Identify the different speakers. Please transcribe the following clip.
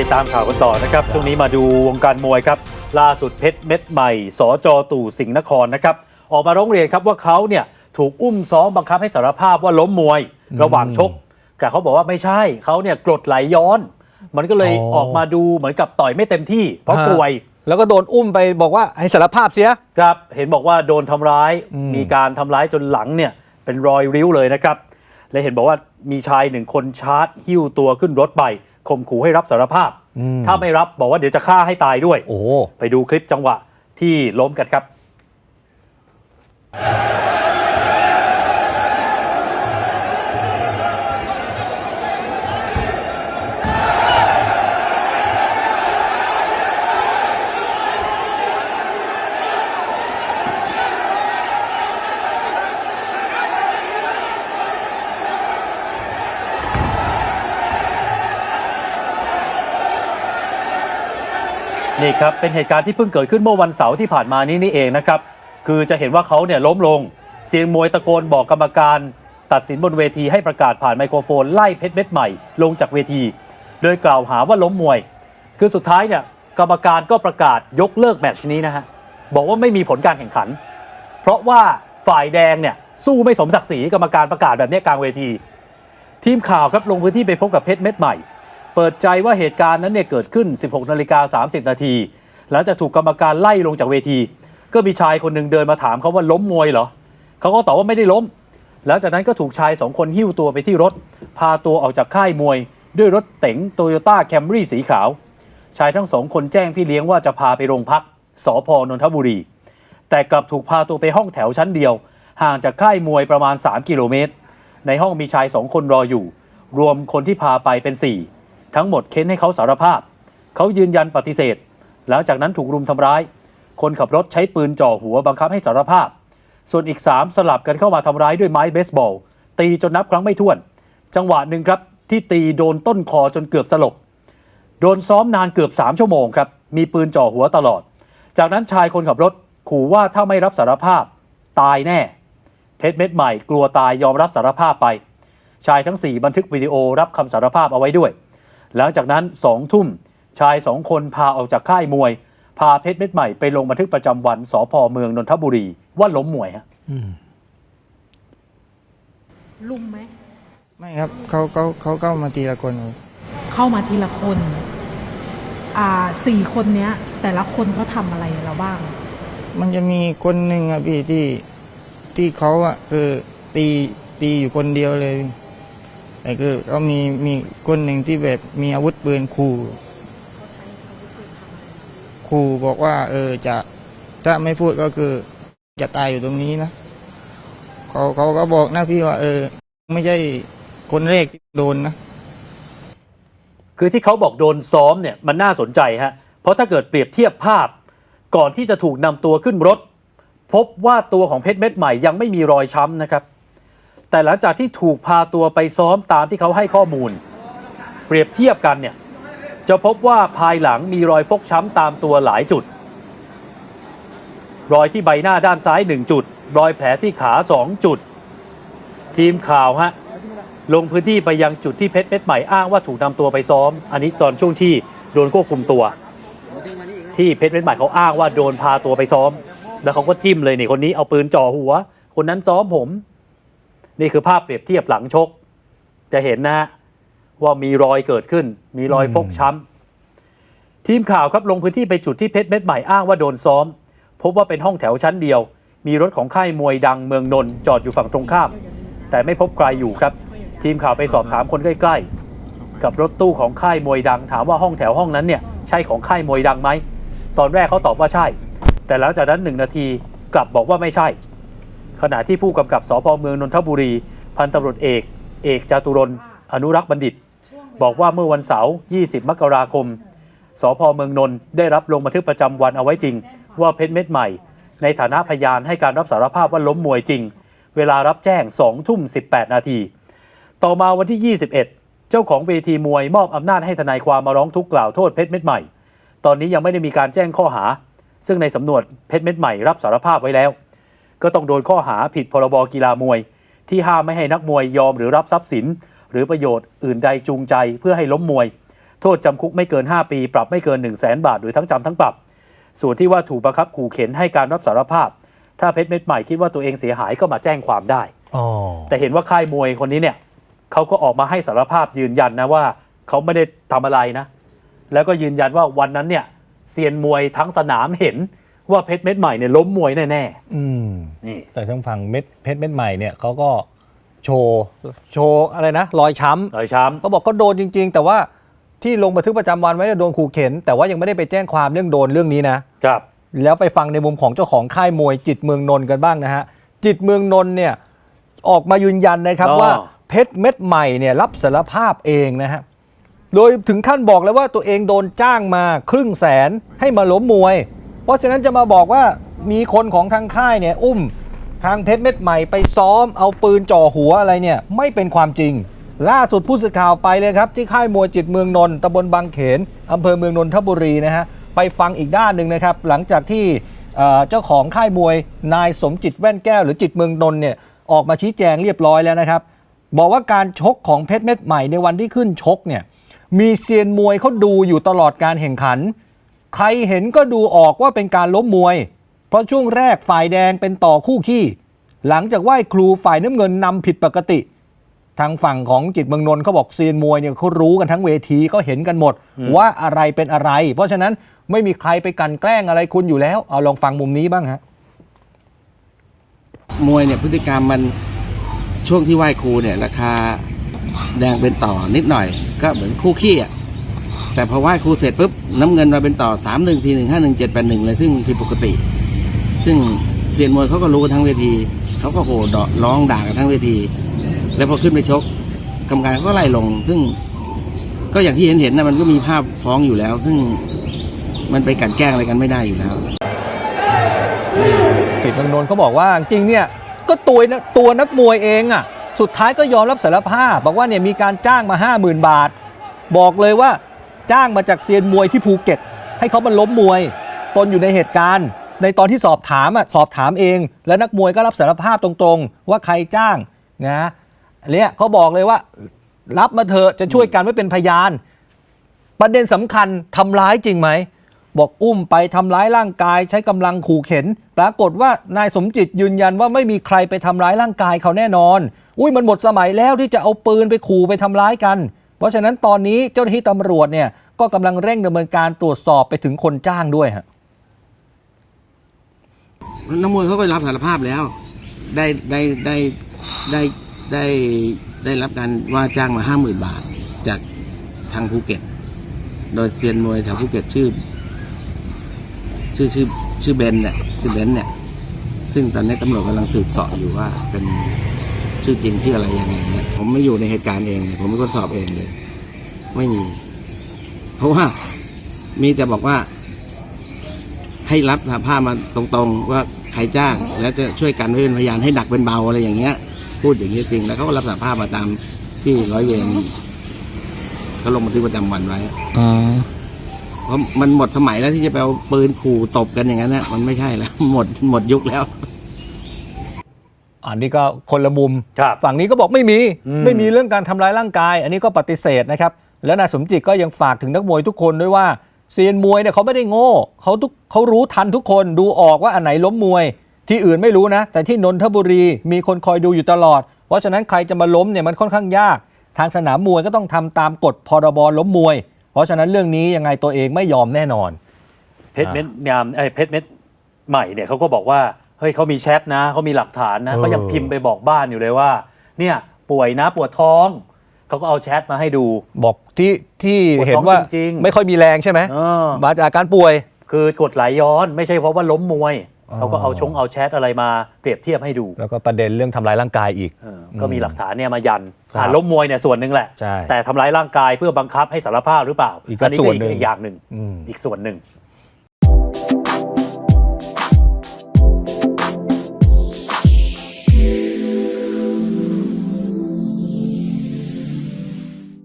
Speaker 1: ติดตามข่าวกันต่อนะครับ ช่วงนี้มาดูวงการมวยครับ ล่าสุดเพชรเม็ดใหม่ สจตู่สิงห์นครนะครับ ออกมาร้องเรียนครับว่าเขาเนี่ยถูกอุ้มซ้อมบังคับให้สารภาพว่าล้มมวยระหว่างชก แต่เขาบอกว่าไม่ใช่เขาเนี่ยกรดไหลย้อน มันก็เลย
Speaker 2: อ๋อ
Speaker 1: ออกมาดูเหมือนกับต่อยไม่เต็มที่ เพราะ
Speaker 2: ฮะ
Speaker 1: ป่วย
Speaker 2: แล้วก็โดนอุ้มไปบอกว่าให้สารภาพเสีย
Speaker 1: ครับ เห็นบอกว่าโดนทำร้าย
Speaker 2: อืม
Speaker 1: มีการทำร้ายจนหลังเนี่ยเป็นรอยริ้วเลยนะครับ และเห็นบอกว่ามีชายหนึ่งคนชาร์จหิ้วตัวขึ้นรถไป ข่มขู่ให้รับสารภาพ
Speaker 2: อืม
Speaker 1: ถ้าไม่รับบอกว่าเดี๋ยวจะฆ่าให้ตายด้วย
Speaker 2: โอ้โห
Speaker 1: ไปดูคลิปจังหวะที่ล้มกันครับ นี่ครับเป็นเหตุการณ์ที่เพิ่งเกิดขึ้นเมื่อวันเสาร์ที่ผ่านมานี้นี่เองนะครับคือจะเห็นว่าเขาเนี่ยล้มลง เสียงมวยตะโกนบอกกรรมการ ตัดสินบนเวทีให้ประกาศผ่านไมโครโฟนไล่เพชรเม็ดใหม่ลงจากเวที โดยกล่าวหาว่าล้มมวย คือสุดท้ายเนี่ยกรรมการก็ประกาศยกเลิกแมตช์นี้นะฮะบอกว่าไม่มีผลการแข่งขัน เพราะว่าฝ่ายแดงเนี่ยสู้ไม่สมศักดิ์ศรีกรรมการประกาศแบบนี้กลางเวที ทีมข่าวครับลงพื้นที่ไปพบกับเพชรเม็ดใหม่ เปิดใจว่าเหตุการณ์นั้นเนี่ยเกิดขึ้น 16นาฬิกา30 นาทีหลังจากถูกกรรมการไล่ลงจากเวที ก็มีชายคนหนึ่งเดินมาถามเขาว่าล้มมวยเหรอเขาก็ตอบว่าไม่ได้ล้มหลังจากนั้นก็ถูกชายสองคนหิ้วตัวไปที่รถ พาตัวออกจากค่ายมวย ด้วยรถเก๋งโตโยต้าแคมรี่สีขาว ชายทั้งสองคนแจ้งพี่เลี้ยงว่าจะพาไปโรงพักสพนนทบุรี แต่กลับถูกพาตัวไปห้องแถวชั้นเดียว ห่างจากค่ายมวยประมาณ 3 กิโลเมตร ในห้องมีชายสองคนรออยู่ รวมคนที่พาไปเป็น4 ทั้งหมดเค้นให้เขาสารภาพ เขายืนยันปฏิเสธ หลังจากนั้นถูกรุมทำร้าย คนขับรถใช้ปืนจ่อหัวบังคับให้สารภาพ ส่วนอีก 3 สลับกันเข้ามาทำร้ายด้วยไม้เบสบอล ตีจนนับครั้งไม่ถ้วน จังหวะหนึ่งครับที่ตีโดนต้นคอจนเกือบสลบ โดนซ้อมนานเกือบ 3 ชั่วโมงครับ มีปืนจ่อหัวตลอด จากนั้นชายคนขับรถขู่ว่าถ้าไม่รับสารภาพ ตายแน่ เพชรเม็ดใหม่กลัวตายยอมรับสารภาพไป ชายทั้ง 4 บันทึกวิดีโอรับคำสารภาพเอาไว้ด้วย หลังจากนั้นสองทุ่มชายสองคนพาออกจากค่ายมวย พาเพชรเม็ดใหม่ไปลงบันทึกประจำวันสพเมืองนนทบุรีว่าล้มมวยฮะ
Speaker 3: ลุมไหม
Speaker 4: ไม่ครับเขาเขาเขาเข้ามาทีละคนครับ
Speaker 3: เข้ามาทีละคน อ่าสี่คนเนี้ย แต่ละคนเขาทำอะไรเราบ้าง
Speaker 4: มันจะมีคนหนึ่งอะพี่ที่ที่เขาอะคือตีตีอยู่คนเดียวเลย แต่คือเขามีมีคนหนึ่งที่แบบมีอาวุธปืนขู่ขู่บอกว่า เออจะถ้าไม่พูดก็คือจะตายอยู่ตรงนี้นะเขาเขาก็บอกนะพี่ว่า เออ ไม่ใช่คนแรกที่โดนนะ
Speaker 1: คือที่เขาบอกโดนซ้อมเนี่ยมันน่าสนใจฮะ เพราะถ้าเกิดเปรียบเทียบภาพ ก่อนที่จะถูกนำตัวขึ้นรถ พบว่าตัวของเพชรเม็ดใหม่ยังไม่มีรอยช้ำนะครับ แต่หลังจากที่ถูกพาตัวไปซ้อมตามที่เขาให้ข้อมูล เปรียบเทียบกันเนี่ยจะพบว่าภายหลังมีรอยฟกช้ำตามตัวหลายจุด รอยที่ใบหน้าด้านซ้าย 1 จุด รอยแผลที่ขา 2 จุด ทีมข่าวฮะลงพื้นที่ไปยังจุดที่เพชรเม็ดใหม่อ้างว่าถูกนำตัวไปซ้อม อันนี้ตอนช่วงที่โดนควบคุมตัว ที่เพชรเม็ดใหม่เขาอ้างว่าโดนพาตัวไปซ้อม แล้วเขาก็จิ้มเลยนี่คนนี้เอาปืนจ่อหัว คนนั้นซ้อมผม นี่คือภาพเปรียบเทียบหลังชก จะเห็นนะฮะว่ามีรอยเกิดขึ้น มีรอยฟกช้ำทีมข่าวครับลงพื้นที่ไปจุดที่เพชรเม็ดใหม่อ้างว่าโดนซ้อม พบว่าเป็นห้องแถวชั้นเดียว มีรถของค่ายมวยดังเมืองนนท์จอดอยู่ฝั่งตรงข้าม แต่ไม่พบใครอยู่ครับ ทีมข่าวไปสอบถามคนใกล้ๆ กับรถตู้ของค่ายมวยดัง ถามว่าห้องแถวห้องนั้นเนี่ยใช่ของค่ายมวยดังไหมตอนแรกเขาตอบว่าใช่ แต่หลังจากนั้นหนึ่งนาทีกลับบอกว่าไม่ใช่ ขณะที่ผู้กำกับสพเมืองนนทบุรี พันตำรวจเอก เอกจาตุรนอนุรักษ์บัณฑิต บอกว่าเมื่อวันเสาร์ 20 มกราคม สพเมืองนนท์ได้รับลงบันทึกประจำวันเอาไว้จริง ว่าเพชรเม็ดใหม่ ในฐานะพยานให้การรับสารภาพว่าล้มมวยจริง เวลารับแจ้ง2ทุ่ม 18 นาที ต่อมาวันที่ 21 เจ้าของเวทีมวยมอบอำนาจให้ทนายความมาร้องทุกข์กล่าวโทษเพชรเม็ดใหม่ ตอนนี้ยังไม่ได้มีการแจ้งข้อหา ซึ่งในสำนวนเพชรเม็ดใหม่รับสารภาพไว้แล้ว ก็ต้องโดนข้อหาผิดพรบกีฬามวย ที่ห้ามไม่ให้นักมวยยอมหรือรับทรัพย์สิน หรือประโยชน์อื่นใดจูงใจเพื่อให้ล้มมวย โทษจำคุกไม่เกิน 5 ปี ปรับไม่เกิน 1 0 0 0 0แบาทหรือทั้งจำทั้งปรับ ส่วนที่ว่าถูกบังคับขู่เข็นให้การรับสารภาพ ถ้าเพชรเม็ดใหม่คิดว่าตัวเองเสียหายก็มาแจ้งความได้
Speaker 2: อ๋อ
Speaker 1: แต่เห็นว่าค่ายมวยคนนี้เนี่ยเขาก็ออกมาให้สารภาพยืนยันนะว่าเขาไม่ได้ทำอะไรนะ แล้วก็ยืนยันว่าวันนั้นเนี่ยเซียนมวยทั้งสนามเห็น ว่าเพชรเม็ดใหม่เนี่ยล้มมวยแน่
Speaker 2: อืม
Speaker 1: ๆนี่
Speaker 2: แต่ทางฝั่งเม็ดเพชรเม็ดใหม่เนี่ยเขาก็โชว์โชว์อะไรนะ รอยช้ำ
Speaker 1: รอยช้
Speaker 2: เขาบอกก็โดนจริง ๆ แต่ว่าที่ลงบันทึกประจำวันไว้เนี่ยโดนขู่เข็น แต่ว่ายังไม่ได้ไปแจ้งความเรื่องโดนเรื่องนี้นะำ
Speaker 1: ครับ
Speaker 2: แล้วไปฟังในมุมของเจ้าของค่ายมวยจิตเมืองนนท์กันบ้างนะฮะ จิตเมืองนนท์เนี่ยออกมายืนยันนะครับ
Speaker 1: อ๋อ
Speaker 2: ว่าเพชรเม็ดใหม่เนี่ยรับสารภาพเองนะฮะ โดยถึงขั้นบอกเลยว่าตัวเองโดนจ้างมาครึ่งแสนให้มาล้มมวย เพราะฉะนั้นจะมาบอกว่ามีคนของทางค่ายเนี่ยอุ้มทางเพชรเม็ดใหม่ไปซ้อมเอาปืนจ่อหัวอะไรเนี่ยไม่เป็นความจริง ล่าสุดผู้สื่อข่าวไปเลยครับ ที่ค่ายมวยจิตเมืองนนท์ตำบลบางเขนอำเภอเมืองนนทบุรีนะฮะไปฟังอีกด้านหนึ่งนะครับ หลังจากที่เอ่อเจ้าของค่ายมวยนายสมจิตแว่นแก้ว หรือจิตเมืองนนท์เนี่ยออกมาชี้แจงเรียบร้อยแล้วนะครับ บอกว่าการชกของเพชรเม็ดใหม่ในวันที่ขึ้นชกเนี่ยมีเซียนมวยเขาดูอยู่ตลอดการแข่งขัน ใครเห็นก็ดูออกว่าเป็นการล้มมวย เพราะช่วงแรกฝ่ายแดงเป็นต่อคู่ขี้ หลังจากไหว้ครูฝ่ายน้ำเงินนำผิดปกติ ทางฝั่งของจิตเมืองนนท์เขาบอกเซียนมวยเนี่ยเขารู้กันทั้งเวทีก็เห็นกันหมด ว่าอะไรเป็นอะไร เพราะฉะนั้นไม่มีใครไปกลันแกล้งอะไรคุณอยู่แล้ว เอาลองฟังมุมนี้บ้างฮะ
Speaker 5: มวยเนี่ยพฤติกรรมมันช่วงที่ไหว้ครูเนี่ยราคาแดงเป็นต่อนิดหน่อย ก็เหมือนคู่ขี้อะ แต่พอไหว้ครูเสร็จปุ๊บน้ำเงินมาเป็นต่อสามหนึ่งทีหนึ่งห้าหนึ่งเจ็ดแปดหนึ่งเลยซึ่งผิดปกติ ซึ่งเซียนมวยเขาก็รู้ทั้งเวทีเขาก็โห่ดร้องด่ากันทั้งเวที แล้วพอขึ้นไปชกกรรมการเขาก็ไล่ลง ซึ่งก็อย่างที่เห็นเห็นนะมันก็มีภาพฟ้องอยู่แล้ว ซึ่งมันไปกันแกล้งอะไรกันไม่ได้อยู่แล้ว
Speaker 2: จิตเมืองนนท์เขาบอกว่าจริงเนี่ยก็ตัวนะตัวนักมวยเองอะสุดท้ายก็ยอมรับสารภาพ บอกว่าเนี่ยมีการจ้างมา 50,000 บาท บอกเลยว่า จ้างมาจากเซียนมวยที่ภูเก็ต ให้เขามาล้มมวย ตนอยู่ในเหตุการณ์ ในตอนที่สอบถามอะสอบถามเอง แล้วนักมวยก็รับสารภาพตรงๆ ว่าใครจ้างนะเนี่ยเขาบอกเลยว่า รับมาเถอะจะช่วยกันไว้เป็นพยาน ประเด็นสำคัญทำร้ายจริงไหมบอกอุ้มไปทำร้ายร่างกาย ใช้กำลังขู่เข็น ปรากฏว่านายสมจิตยืนยันว่าไม่มีใครไปทำร้ายร่างกายเขาแน่นอน อุ้ยมันหมดสมัยแล้วที่จะเอาปืนไปขู่ไปทำร้ายกัน เพราะฉะนั้นตอนนี้เจ้าหน้าที่ตำรวจเนี่ยก็กำลังเร่งดำเนินการตรวจสอบไปถึงคนจ้างด้วยฮะ
Speaker 5: นักมวยเขาก็รับสารภาพแล้ว ได้ได้ได้ได้ได้ได้รับการว่าจ้างมาห้าหมื่นบาท จากทางภูเก็ต โดยเซียนมวยแถวภูเก็ตชื่อ ชื่อชื่อชื่อเบนเนี่ยชื่อเบนเนี่ยซึ่งตอนนี้ตำรวจกำลังสืบสอบอยู่ว่าเป็น ชื่อจริงชื่ออะไรยังไงเนี่ยผมไม่อยู่ในเหตุการณ์เองเลยผมไม่ก็สอบเองเลย ไม่มี เพราะว่ามีแต่บอกว่า ให้รับสารภาพมาตรงๆ ว่าใครจ้าง แล้วจะช่วยกันไว้เป็นพยานให้หนักเป็นเบาอะไรอย่างเงี้ย พูดอย่างนี้จริง แล้วเขาก็รับสารภาพมาตามที่ร้อยเวรเขาลงบันทึกประจำวันไว้เพราะมันหมดสมัยแล้วที่จะไปเอาปืนขู่ตบกันอย่างนั้นนะมันไม่ใช่แล้ว หมดหมดยุคแล้ว
Speaker 2: อันนี้ก็คนละมุม
Speaker 1: ครับ
Speaker 2: ฝั่งนี้ก็บอกไม่มี
Speaker 1: อืม
Speaker 2: ไม่มีเรื่องการทำร้ายร่างกาย อันนี้ก็ปฏิเสธนะครับ แล้วนายสมจิตก็ยังฝากถึงนักมวยทุกคนด้วยว่าเซียนมวยเนี่ยเขาไม่ได้โง่เขาทุกเขารู้ทันทุกคนดูออกว่าอันไหนล้มมวย ที่อื่นไม่รู้นะ แต่ที่นนทบุรีมีคนคอยดูอยู่ตลอด เพราะฉะนั้นใครจะมาล้มเนี่ยมันค่อนข้างยาก ทางสนามมวยก็ต้องทำตามกฎพรบล้มมวย เพราะฉะนั้นเรื่องนี้ยังไงตัวเองไม่ยอมแน่นอน
Speaker 1: เพชรเม็ดงามไอ้ยเพชรเม็ดใหม่เนี่ยเขาก็บอกว่า เฮ้ยเขามีแชทนะเขามีหลักฐานนะ
Speaker 2: เออ
Speaker 1: เขายังพิมพ์ไปบอกบ้านอยู่เลยว่า เนี่ยป่วยนะปวดท้องเขาก็เอาแชทมาให้ดู
Speaker 2: บอกที่ที่
Speaker 1: ปวดท้อง
Speaker 2: เห็นว่า
Speaker 1: จริงๆ
Speaker 2: ไม่ค่อยมีแรงใช่ไหม
Speaker 1: เออ
Speaker 2: มาจากอาการป่วย
Speaker 1: คือกดไหลย้อนไม่ใช่เพราะว่าล้มมวย
Speaker 2: อ๋อ
Speaker 1: เขาก็เอาชงเอาแชทอะไรมาเปรียบเทียบให้ดู
Speaker 2: แล้วก็ประเด็นเรื่องทำร้ายร่างกายอีก
Speaker 1: เออก็มีหลักฐานเนี่ยมายัน
Speaker 2: ครับ
Speaker 1: อ่าล้มมวยเนี่ยส่วนหนึ่งแหละ
Speaker 2: ใช่
Speaker 1: แต่ทำร้ายร่างกายเพื่อบังคับให้สารภาพหรือเปล่า
Speaker 2: อีกก็ส่วนหนึ่ง
Speaker 1: อีกอย่างหนึ่ง
Speaker 2: อืม
Speaker 1: อีกส่วนหนึ่ง